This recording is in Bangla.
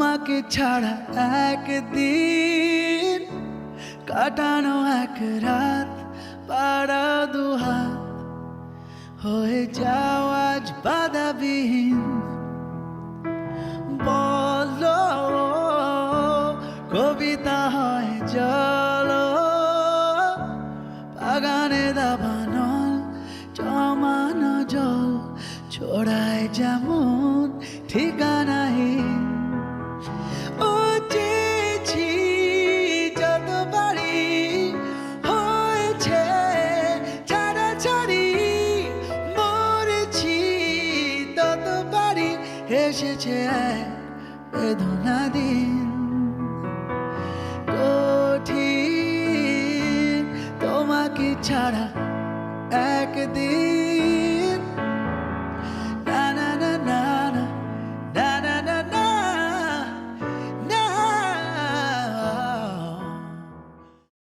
তোমাকে ছাড়া একদিন কাটানো এক রাত পাড়া দুহা হয়ে যাও আজ বাধাবিহীন। বলো, কবিতা হয়, চলো। বাগানে দাবানো জমানো জল ছড়ায় যেমন ঠিকানাহীন এসেছে বেদনা দিন। কঠিন তোমাকে ছাড়া একদিন